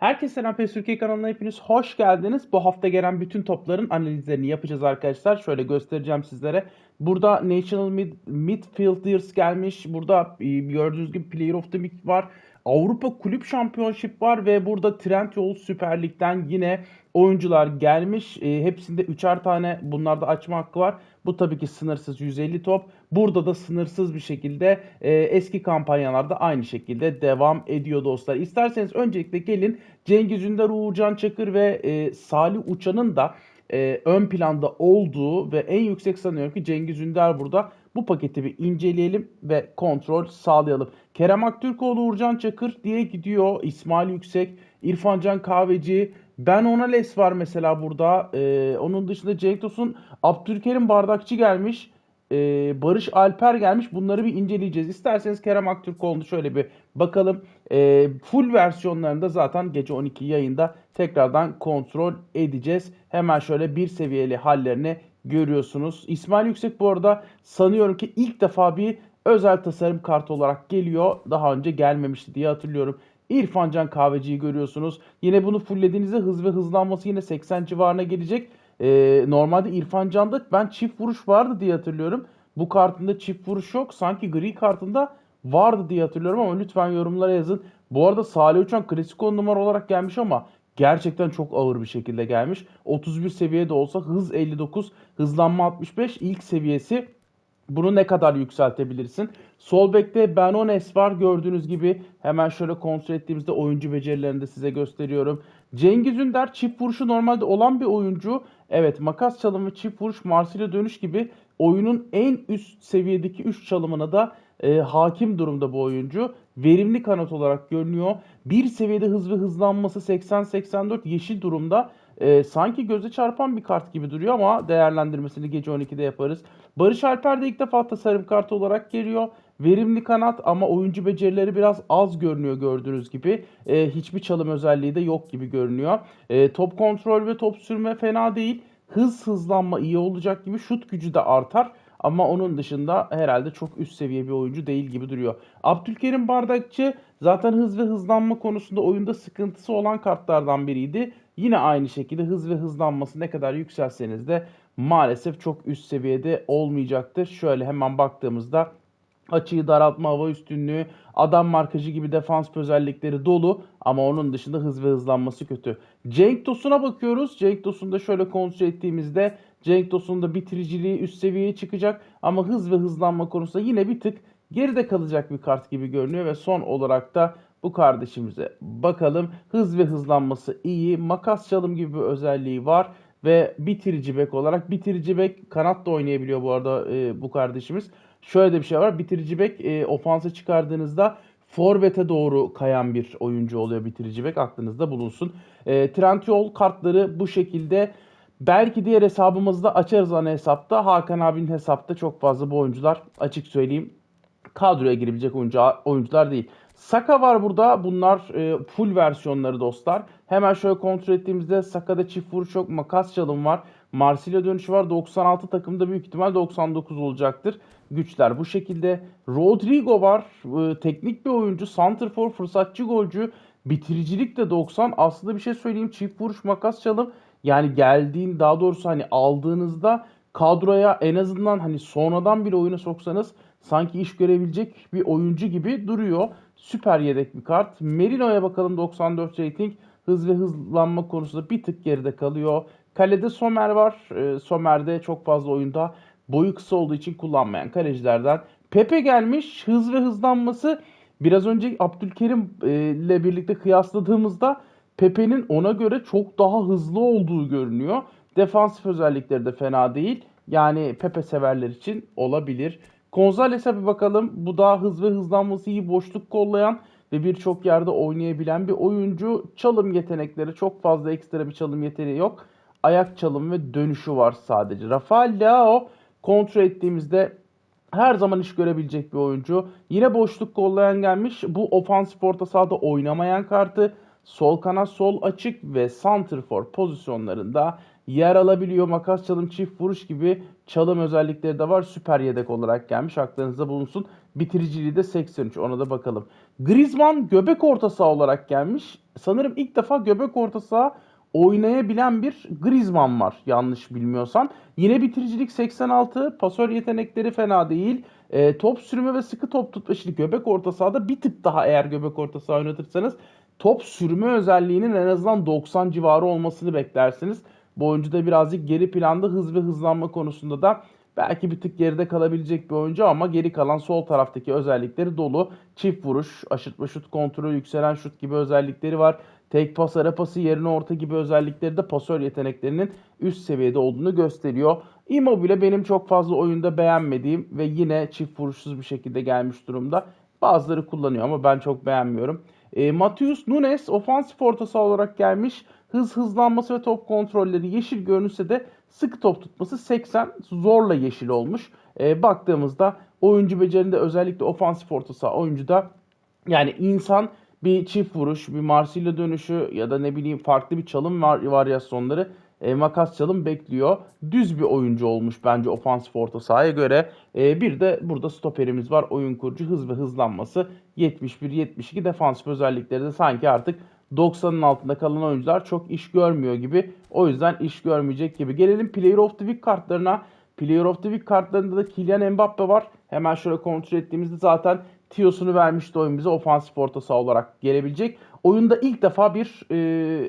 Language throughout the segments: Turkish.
Herkese selam PES Türkiye kanalına hepiniz hoş geldiniz. Bu hafta gelen bütün topların analizlerini yapacağız arkadaşlar. Şöyle göstereceğim sizlere. Burada National Mid Midfielders gelmiş. Burada e, gördüğünüz gibi Player of the Week var. Avrupa Kulüp Şampiyonşip var ve burada Trendyol Süper Lig'den yine oyuncular gelmiş. E, hepsinde üçer tane bunlarda açma hakkı var. Bu tabii ki sınırsız 150 top. Burada da sınırsız bir şekilde e, eski kampanyalarda aynı şekilde devam ediyor dostlar. İsterseniz öncelikle gelin Cengiz Ünder, Uğurcan Çakır ve e, Salih Uçan'ın da e, ön planda olduğu ve en yüksek sanıyorum ki Cengiz Ünder burada. Bu paketi bir inceleyelim ve kontrol sağlayalım. Kerem Aktürkoğlu, Uğurcan Çakır diye gidiyor. İsmail Yüksek, İrfancan Kahveci, Ben Onales var mesela burada. Ee, onun dışında Cenk Tosun, Abdülkerim Bardakçı gelmiş. Ee, Barış Alper gelmiş. Bunları bir inceleyeceğiz. İsterseniz Kerem Aktürkoğlu'nu şöyle bir bakalım. Ee, full versiyonlarında zaten gece 12 yayında tekrardan kontrol edeceğiz. Hemen şöyle bir seviyeli hallerini görüyorsunuz. İsmail Yüksek bu arada sanıyorum ki ilk defa bir özel tasarım kartı olarak geliyor. Daha önce gelmemişti diye hatırlıyorum. İrfan Can Kahveci'yi görüyorsunuz. Yine bunu fulllediğinizde hız ve hızlanması yine 80 civarına gelecek. Ee, normalde İrfan Can'da ben çift vuruş vardı diye hatırlıyorum. Bu kartında çift vuruş yok. Sanki gri kartında vardı diye hatırlıyorum ama lütfen yorumlara yazın. Bu arada Salih Uçan klasik 10 numara olarak gelmiş ama gerçekten çok ağır bir şekilde gelmiş. 31 seviyede olsa hız 59, hızlanma 65 ilk seviyesi. Bunu ne kadar yükseltebilirsin? Sol bekte Benones var gördüğünüz gibi. Hemen şöyle kontrol ettiğimizde oyuncu becerilerini de size gösteriyorum. Cengiz Ünder çift vuruşu normalde olan bir oyuncu. Evet makas çalım ve çift vuruş Marsilya dönüş gibi oyunun en üst seviyedeki 3 çalımına da e, hakim durumda bu oyuncu. Verimli kanat olarak görünüyor. Bir seviyede hız ve hızlanması 80-84 yeşil durumda. E, sanki göze çarpan bir kart gibi duruyor ama değerlendirmesini gece 12'de yaparız. Barış Alper de ilk defa tasarım kartı olarak geliyor. Verimli kanat ama oyuncu becerileri biraz az görünüyor gördüğünüz gibi. E, hiçbir çalım özelliği de yok gibi görünüyor. E, top kontrol ve top sürme fena değil. Hız hızlanma iyi olacak gibi şut gücü de artar. Ama onun dışında herhalde çok üst seviye bir oyuncu değil gibi duruyor. Abdülkerim Bardakçı zaten hız ve hızlanma konusunda oyunda sıkıntısı olan kartlardan biriydi. Yine aynı şekilde hız ve hızlanması ne kadar yükselseniz de maalesef çok üst seviyede olmayacaktır. Şöyle hemen baktığımızda açıyı daraltma, hava üstünlüğü, adam markajı gibi defans özellikleri dolu ama onun dışında hız ve hızlanması kötü. Cenk Tosun'a bakıyoruz. Cenk Tosun'da şöyle kontrol ettiğimizde Cenk Tosun'da bitiriciliği üst seviyeye çıkacak ama hız ve hızlanma konusunda yine bir tık geride kalacak bir kart gibi görünüyor ve son olarak da bu kardeşimize bakalım. Hız ve hızlanması iyi. Makas çalım gibi bir özelliği var ve bitirici bek olarak bitirici bek kanat da oynayabiliyor bu arada e, bu kardeşimiz. Şöyle de bir şey var. Bitirici bek e, ofansa çıkardığınızda forvete doğru kayan bir oyuncu oluyor bitirici bek. Aklınızda bulunsun. E, Trendyol kartları bu şekilde. Belki diğer hesabımızda açarız ana hesapta. Hakan abinin hesapta çok fazla bu oyuncular açık söyleyeyim kadroya girebilecek oyuncu, oyuncular değil. Saka var burada. Bunlar e, full versiyonları dostlar. Hemen şöyle kontrol ettiğimizde Saka'da çift vuruş yok. Makas çalım var. Marsilya dönüşü var. 96 takımda büyük ihtimal 99 olacaktır. Güçler bu şekilde. Rodrigo var. E, teknik bir oyuncu. Santrfor fırsatçı golcü. Bitiricilik de 90. Aslında bir şey söyleyeyim. Çift vuruş makas çalım. Yani geldiğin daha doğrusu hani aldığınızda kadroya en azından hani sonradan bir oyuna soksanız sanki iş görebilecek bir oyuncu gibi duruyor. Süper yedek bir kart. Merino'ya bakalım 94 rating. Hız ve hızlanma konusunda bir tık geride kalıyor. Kalede Somer var. E, Somer'de çok fazla oyunda boyu kısa olduğu için kullanmayan kalecilerden. Pepe gelmiş. Hız ve hızlanması biraz önce Abdülkerim e, ile birlikte kıyasladığımızda Pepe'nin ona göre çok daha hızlı olduğu görünüyor. Defansif özellikleri de fena değil. Yani Pepe severler için olabilir. Gonzales'e bir bakalım. Bu da hız ve hızlanması iyi boşluk kollayan ve birçok yerde oynayabilen bir oyuncu. Çalım yetenekleri çok fazla ekstra bir çalım yeteneği yok. Ayak çalım ve dönüşü var sadece. Rafael Leao kontrol ettiğimizde her zaman iş görebilecek bir oyuncu. Yine boşluk kollayan gelmiş. Bu ofansif orta sahada oynamayan kartı. Sol kanat sol açık ve center for pozisyonlarında yer alabiliyor. Makas çalım çift vuruş gibi çalım özellikleri de var. Süper yedek olarak gelmiş. Aklınızda bulunsun. Bitiriciliği de 83. Ona da bakalım. Griezmann göbek orta saha olarak gelmiş. Sanırım ilk defa göbek orta saha oynayabilen bir Griezmann var yanlış bilmiyorsan. Yine bitiricilik 86, pasör yetenekleri fena değil. E, top sürme ve sıkı top tutma şimdi göbek orta sahada bir tık daha eğer göbek orta saha oynatırsanız top sürme özelliğinin en azından 90 civarı olmasını beklersiniz. Bu oyuncu birazcık geri planda hız ve hızlanma konusunda da belki bir tık geride kalabilecek bir oyuncu ama geri kalan sol taraftaki özellikleri dolu. Çift vuruş, aşırtma şut kontrolü, yükselen şut gibi özellikleri var. Tek pas, ara pası, yerine orta gibi özellikleri de pasör yeteneklerinin üst seviyede olduğunu gösteriyor. Immobile benim çok fazla oyunda beğenmediğim ve yine çift vuruşsuz bir şekilde gelmiş durumda. Bazıları kullanıyor ama ben çok beğenmiyorum. E, Matheus Nunes ofansif orta saha olarak gelmiş. Hız hızlanması ve top kontrolleri yeşil görünse de sıkı top tutması 80 zorla yeşil olmuş. E, baktığımızda oyuncu becerinde özellikle ofansif orta saha oyuncuda yani insan bir çift vuruş, bir Marsilya dönüşü ya da ne bileyim farklı bir çalım var varyasyonları e, makas çalım bekliyor. Düz bir oyuncu olmuş bence ofansif orta sahaya göre. E, bir de burada stoperimiz var. Oyun kurucu hız ve hızlanması 71-72 defansif özellikleri de sanki artık 90'ın altında kalan oyuncular çok iş görmüyor gibi. O yüzden iş görmeyecek gibi. Gelelim Player of the Week kartlarına. Player of the Week kartlarında da Kylian Mbappe var. Hemen şöyle kontrol ettiğimizde zaten tiyosunu vermişti oyun bize ofansif orta saha olarak gelebilecek. Oyunda ilk defa bir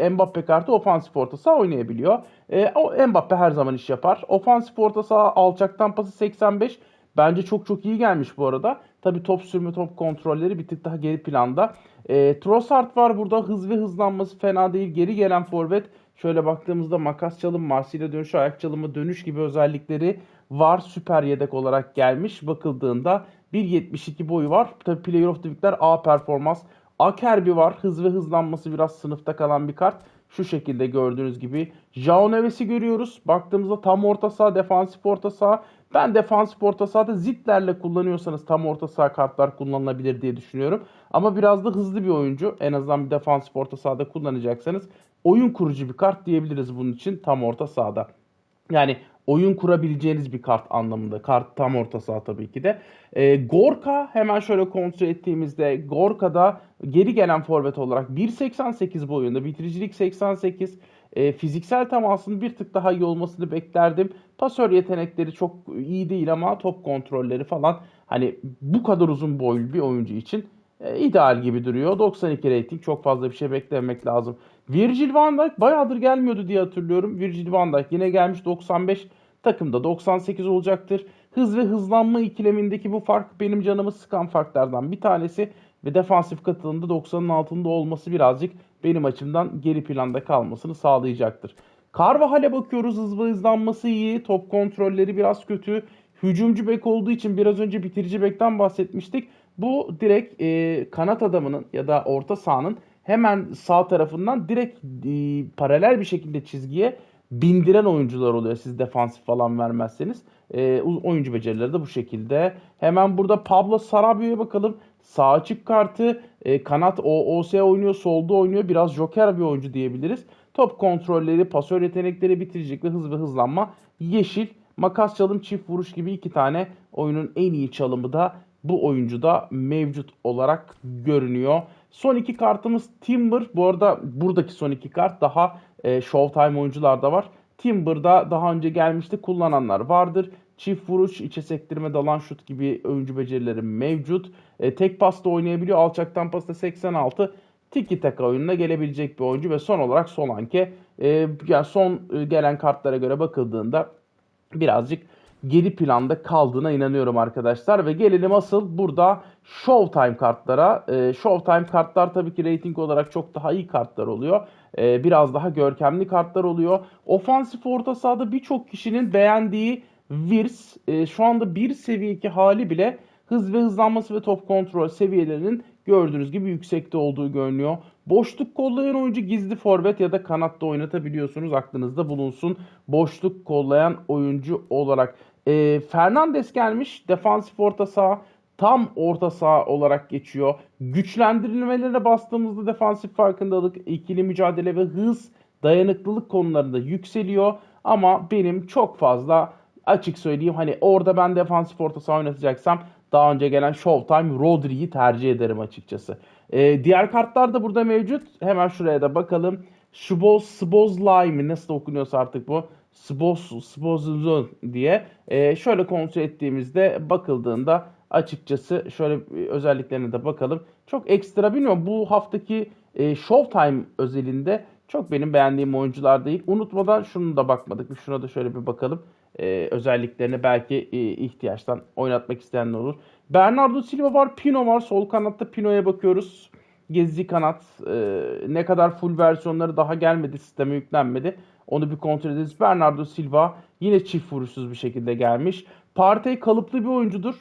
e, Mbappe kartı ofansif orta saha oynayabiliyor. E, o Mbappe her zaman iş yapar. Ofansif orta saha alçaktan pası 85. Bence çok çok iyi gelmiş bu arada. Tabi top sürme top kontrolleri bir tık daha geri planda. E, Trossard var burada hız ve hızlanması fena değil. Geri gelen forvet şöyle baktığımızda makas çalım, Marsilya dönüşü, ayak çalımı dönüş gibi özellikleri var. Süper yedek olarak gelmiş. Bakıldığında 1.72 boyu var. Tabi Player of the Week'ler A performans. Akerbi var. Hız ve hızlanması biraz sınıfta kalan bir kart. Şu şekilde gördüğünüz gibi. Jao Neves'i görüyoruz. Baktığımızda tam orta saha, defansif orta saha. Ben defansif orta sahada zitlerle kullanıyorsanız tam orta saha kartlar kullanılabilir diye düşünüyorum. Ama biraz da hızlı bir oyuncu. En azından bir defansif orta sahada kullanacaksanız oyun kurucu bir kart diyebiliriz bunun için tam orta sahada. Yani oyun kurabileceğiniz bir kart anlamında. Kart tam orta saha tabii ki de. E, Gorka hemen şöyle kontrol ettiğimizde Gorka'da geri gelen forvet olarak 1.88 boyunda bitiricilik 88 e, fiziksel temasının bir tık daha iyi olmasını beklerdim. Pasör yetenekleri çok iyi değil ama top kontrolleri falan hani bu kadar uzun boylu bir oyuncu için e, ideal gibi duruyor. 92 rating çok fazla bir şey beklemek lazım. Virgil van Dijk bayağıdır gelmiyordu diye hatırlıyorum. Virgil van Dijk yine gelmiş 95 takımda 98 olacaktır. Hız ve hızlanma ikilemindeki bu fark benim canımı sıkan farklardan bir tanesi ve defansif katılımda 90'ın altında olması birazcık benim açımdan geri planda kalmasını sağlayacaktır. Carvajal'e bakıyoruz hız ve hızlanması iyi, top kontrolleri biraz kötü. Hücumcu bek olduğu için biraz önce bitirici bekten bahsetmiştik. Bu direkt e, kanat adamının ya da orta sahanın hemen sağ tarafından direkt e, paralel bir şekilde çizgiye bindiren oyuncular oluyor siz defansif falan vermezseniz. E, oyuncu becerileri de bu şekilde. Hemen burada Pablo Sarabio'ya bakalım. Sağ açık kartı e, kanat OOS oynuyor, solda oynuyor. Biraz joker bir oyuncu diyebiliriz. Top kontrolleri, pasör yetenekleri, bitiricilikle hız ve hızlanma yeşil. Makas çalım, çift vuruş gibi iki tane oyunun en iyi çalımı da bu oyuncuda mevcut olarak görünüyor. Son iki kartımız Timber. Bu arada buradaki son iki kart daha e, Showtime oyuncularda var. Timber'da daha önce gelmişti kullananlar vardır. Çift vuruş, içe sektirme, dalan şut gibi oyuncu becerileri mevcut. E, tek pasta oynayabiliyor. Alçaktan pasta 86. Tiki taka oyununa gelebilecek bir oyuncu ve son olarak Solanke. E, yani son e, gelen kartlara göre bakıldığında birazcık geri planda kaldığına inanıyorum arkadaşlar. Ve gelelim asıl burada Showtime kartlara. E, Showtime kartlar tabii ki rating olarak çok daha iyi kartlar oluyor. E, biraz daha görkemli kartlar oluyor. Ofansif orta sahada birçok kişinin beğendiği Virs e, şu anda bir seviye 2 hali bile hız ve hızlanması ve top kontrol seviyelerinin gördüğünüz gibi yüksekte olduğu görünüyor. Boşluk kollayan oyuncu gizli forvet ya da kanatta oynatabiliyorsunuz. Aklınızda bulunsun. Boşluk kollayan oyuncu olarak. E, Fernandes gelmiş. Defansif orta saha. Tam orta saha olarak geçiyor. Güçlendirilmelere bastığımızda defansif farkındalık, ikili mücadele ve hız, dayanıklılık konularında yükseliyor. Ama benim çok fazla açık söyleyeyim hani orada ben defansif orta saha oynatacaksam daha önce gelen Showtime Rodri'yi tercih ederim açıkçası. Ee, diğer kartlar da burada mevcut. Hemen şuraya da bakalım. Şuboz, Sbozlay mı nasıl okunuyorsa artık bu. Sboz, Sbozuzun diye. Ee, şöyle kontrol ettiğimizde bakıldığında açıkçası şöyle özelliklerine de bakalım. Çok ekstra bilmiyorum. Bu haftaki e, Showtime özelinde çok benim beğendiğim oyuncular değil. Unutmadan şunu da bakmadık. Şuna da şöyle bir bakalım. Ee, özelliklerini belki e, ihtiyaçtan oynatmak isteyenler olur. Bernardo Silva var, Pino var. Sol kanatta Pino'ya bakıyoruz. Gezici kanat. e, ne kadar full versiyonları daha gelmedi, sisteme yüklenmedi. Onu bir kontrol ederiz. Bernardo Silva yine çift vuruşsuz bir şekilde gelmiş. Partey kalıplı bir oyuncudur.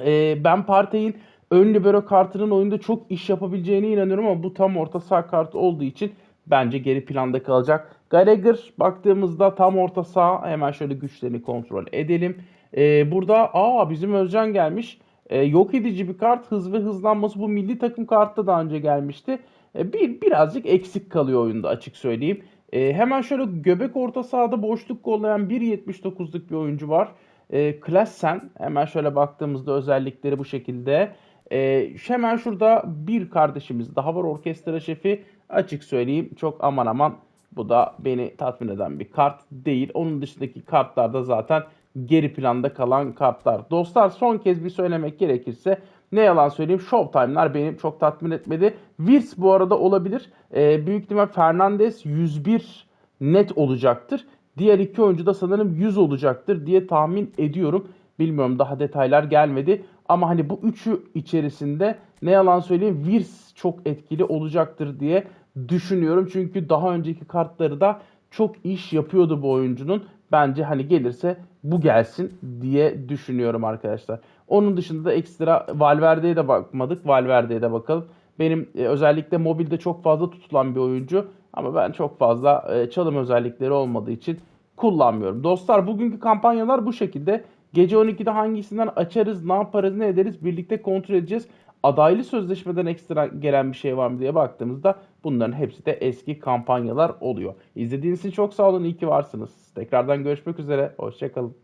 Ee, ben Partey'in ön libero kartının oyunda çok iş yapabileceğine inanıyorum ama bu tam orta saha kartı olduğu için bence geri planda kalacak. Gallagher baktığımızda tam orta saha hemen şöyle güçlerini kontrol edelim. Ee, burada aa bizim Özcan gelmiş. Ee, yok edici bir kart hız ve hızlanması bu milli takım kartta daha önce gelmişti. Ee, bir birazcık eksik kalıyor oyunda açık söyleyeyim. Ee, hemen şöyle göbek orta sahada boşluk kollayan 1.79'luk bir oyuncu var. E, Klassen hemen şöyle baktığımızda özellikleri bu şekilde. E, hemen şurada bir kardeşimiz daha var orkestra şefi. Açık söyleyeyim çok aman aman bu da beni tatmin eden bir kart değil. Onun dışındaki kartlar da zaten geri planda kalan kartlar. Dostlar son kez bir söylemek gerekirse ne yalan söyleyeyim Showtime'lar beni çok tatmin etmedi. Wirtz bu arada olabilir. E, büyük ihtimal Fernandes 101 net olacaktır. Diğer iki oyuncu da sanırım 100 olacaktır diye tahmin ediyorum. Bilmiyorum daha detaylar gelmedi. Ama hani bu üçü içerisinde ne yalan söyleyeyim Virs çok etkili olacaktır diye düşünüyorum. Çünkü daha önceki kartları da çok iş yapıyordu bu oyuncunun. Bence hani gelirse bu gelsin diye düşünüyorum arkadaşlar. Onun dışında da ekstra Valverde'ye de bakmadık. Valverde'ye de bakalım. Benim e, özellikle mobilde çok fazla tutulan bir oyuncu. Ama ben çok fazla e, çalım özellikleri olmadığı için kullanmıyorum. Dostlar bugünkü kampanyalar bu şekilde. Gece 12'de hangisinden açarız, ne yaparız, ne ederiz birlikte kontrol edeceğiz. Adaylı sözleşmeden ekstra gelen bir şey var mı diye baktığımızda bunların hepsi de eski kampanyalar oluyor. İzlediğiniz için çok sağ olun, iyi ki varsınız. Tekrardan görüşmek üzere, hoşçakalın.